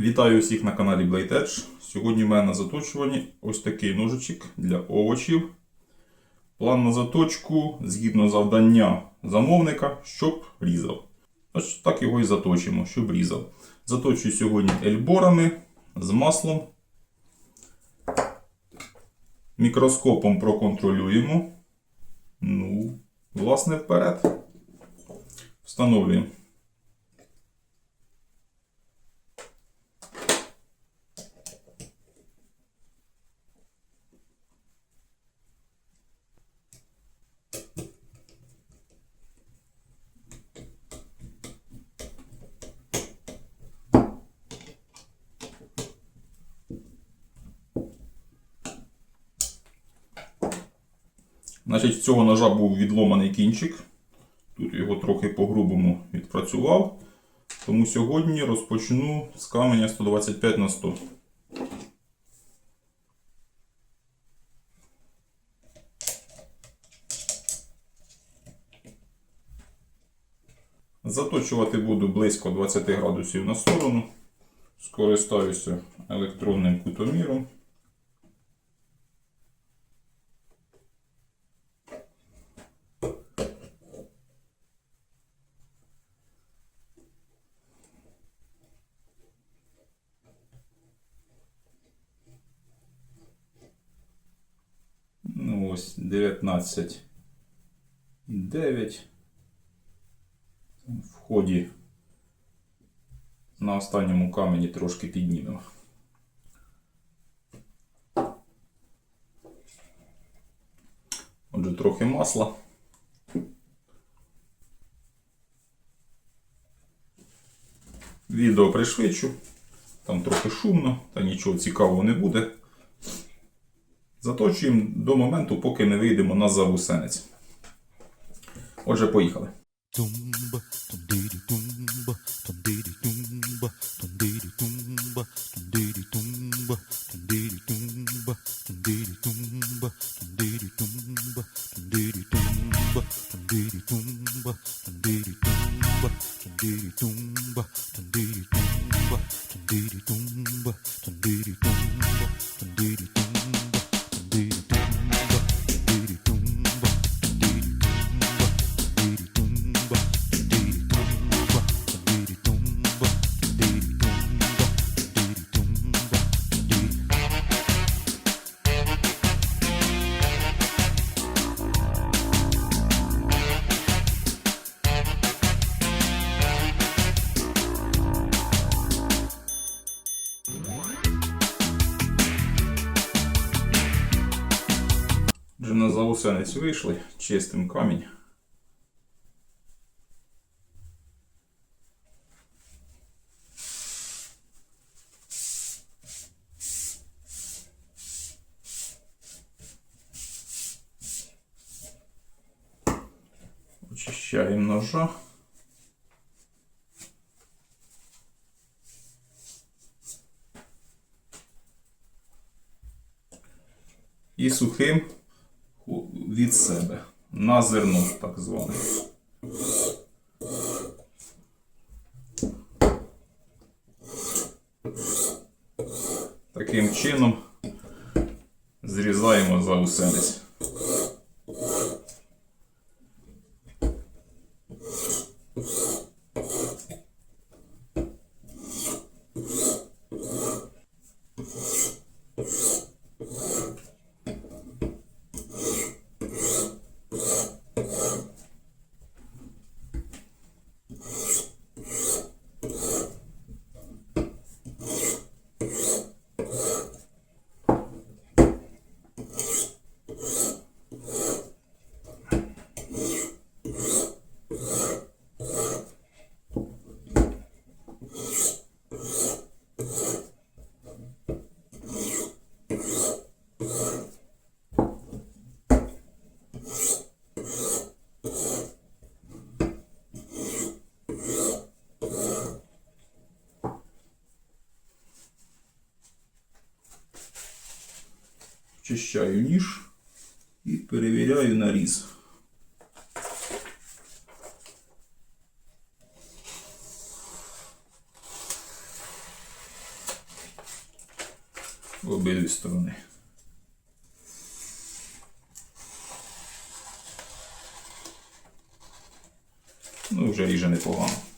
Вітаю всіх на каналі Blade Edge. Сьогодні в мене на заточуванні ось такий ножичок для овочів. План на заточку згідно завдання замовника, щоб різав. Ось так його і заточимо, щоб різав. Заточую сьогодні ельборами з маслом. Мікроскопом проконтролюємо. Ну, власне, вперед. Встановлюємо. Значить, з цього ножа був відломаний кінчик. Тут його трохи по-грубому відпрацював. Тому сьогодні розпочну з каменя 125 на 100. Заточувати буду близько 20 градусів на сторону. Скористаюся електронним кутоміром. Ну ось 19. 9. В ході на останньому камені трошки піднімемо. Отже, трохи масла. Відео пришвидшу. Там трохи шумно, та нічого цікавого не буде. Заточуємо до моменту, поки не вийдемо на завусенець. Отже, поїхали. Tumba, заусенець вийшли, чистим камінь. Очищаємо ножа. І сухим від себе. На зерно, так зване. Таким чином зрізаємо заусенець. Чищаю ніж і перевіряю наріз. обидві сторони. Ну, вже ріже непогано.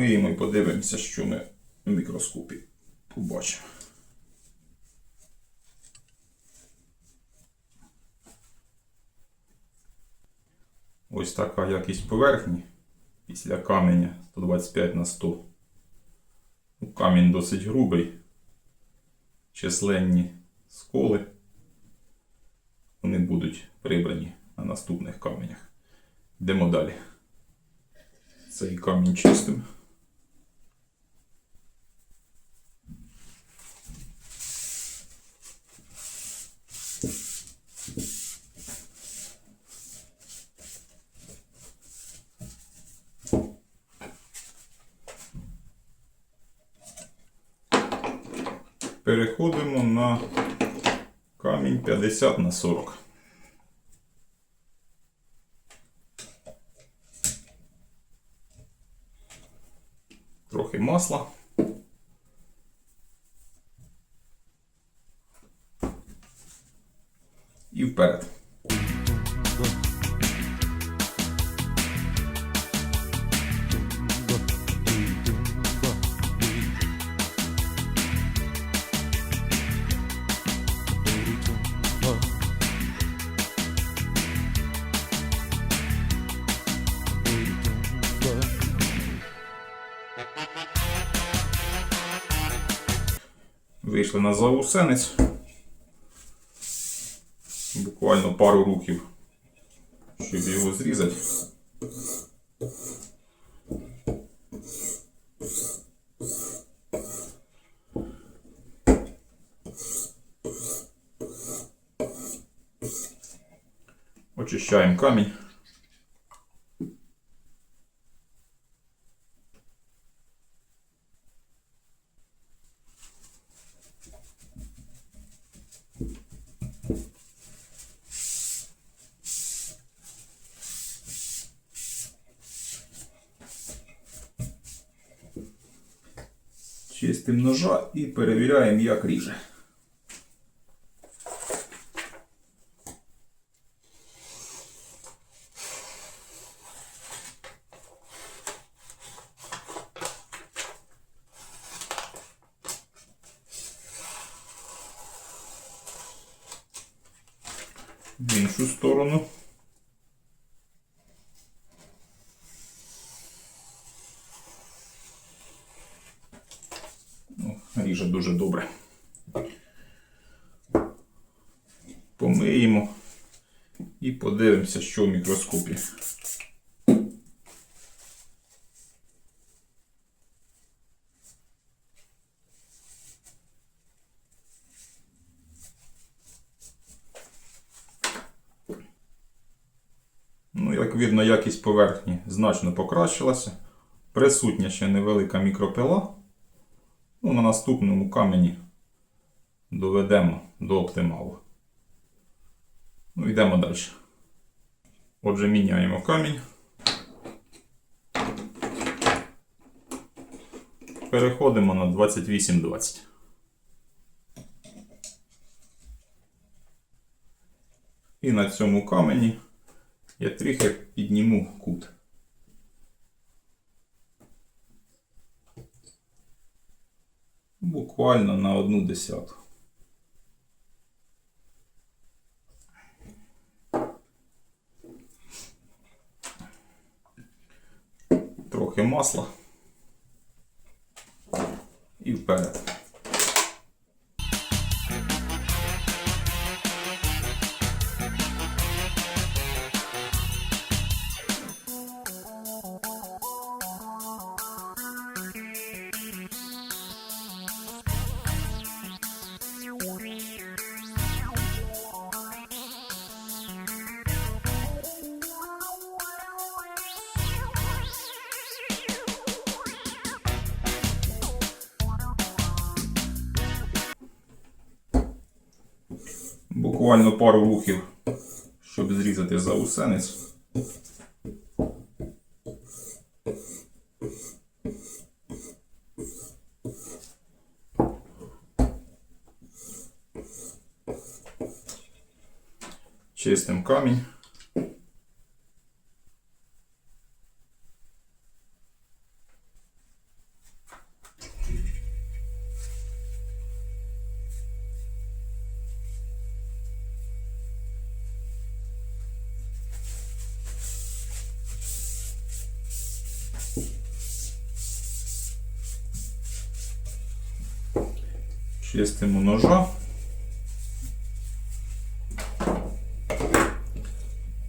Помиємо і подивимося, що ми в мікроскопі побачимо. Ось така якість поверхні після каменя 125 на 100. Ну, Камінь досить грубий. Численні сколи. Вони будуть прибрані на наступних каменях. Йдемо далі. Цей камінь чистим. Переходимо на камінь 50 на 40. Трохи масла. Вийшли на заусенець. Буквально пару рухів, щоб його зрізати. Очищаємо камінь. Чистим ножа і перевіряємо, як ріже. В іншу сторону. Ну, ріже дуже добре. Помиємо і подивимося, що в мікроскопі. Ну, як видно, якість поверхні значно покращилася. Присутня ще невелика мікропила. Ну, на наступному камені доведемо до оптималу. Ну, йдемо далі. Отже, міняємо камінь. Переходимо на 2820. І на цьому камені я трохи підніму кут. Буквально на одну десяту. Трохи масла. Буквально пару рухів щоб зрізати заусенець. Чистим камінь. Чистимо ножа.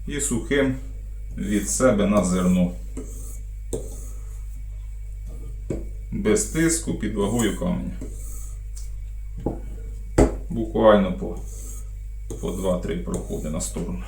І сухим від себе на зерно. Без тиску під вагою каменя. Буквально по, по 2-3 проходи на сторону.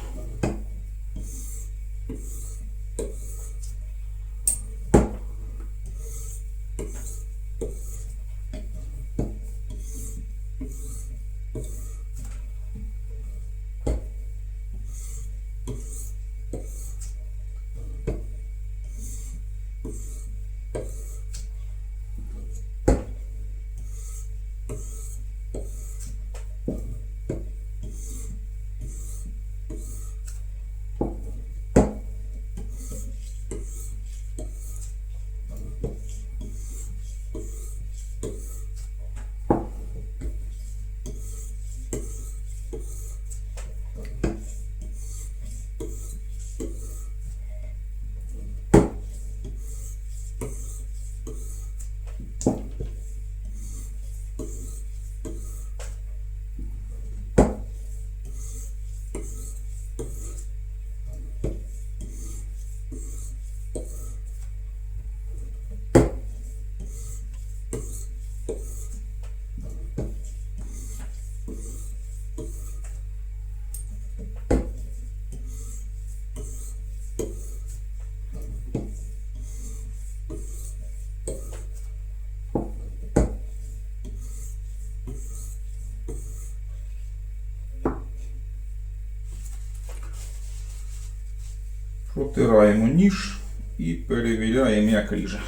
Протираємо ніж і перевіряємо, як ріже.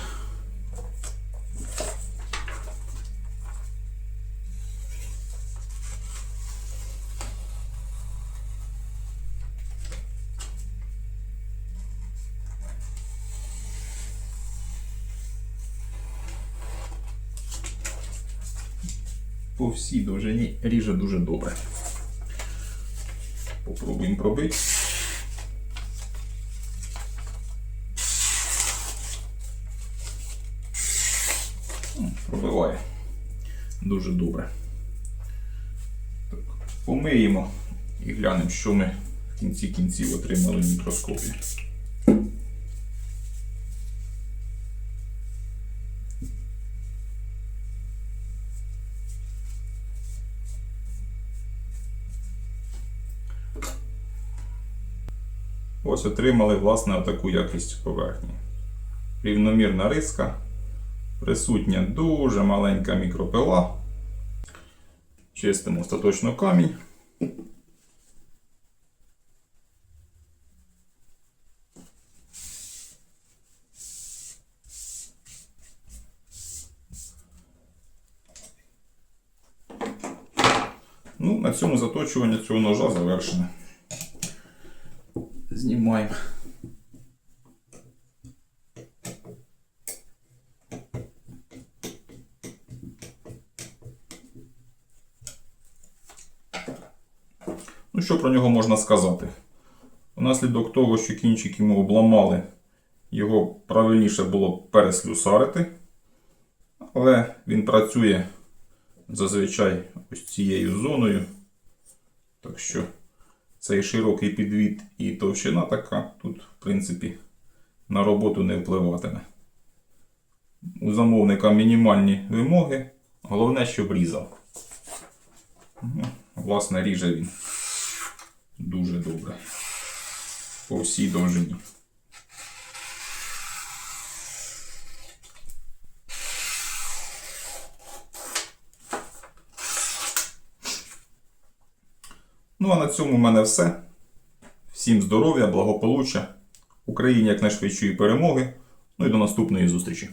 По всій довжині ріже дуже добре. Попробуємо пробити. Дуже добре. Так, помиємо і глянемо, що ми в кінці кінців отримали в мікроскопі. Ось отримали власне таку якість поверхні. Рівномірна риска, присутня дуже маленька мікропила. Чистимо остаточно камінь. Ну, на цьому заточування цього ножа завершене. Знімаємо. Ну, що про нього можна сказати? Внаслідок того, що кінчики ми обламали, його правильніше було переслюсарити. Але він працює зазвичай ось цією зоною. Так що цей широкий підвід і товщина така тут, в принципі, на роботу не впливатиме. У замовника мінімальні вимоги. Головне, щоб різав. Ну, Власне, ріже він дуже добре. По всій довжині. Ну, а на цьому в мене все. Всім здоров'я, благополуччя, Україні якнайшвидшої перемоги. Ну і до наступної зустрічі.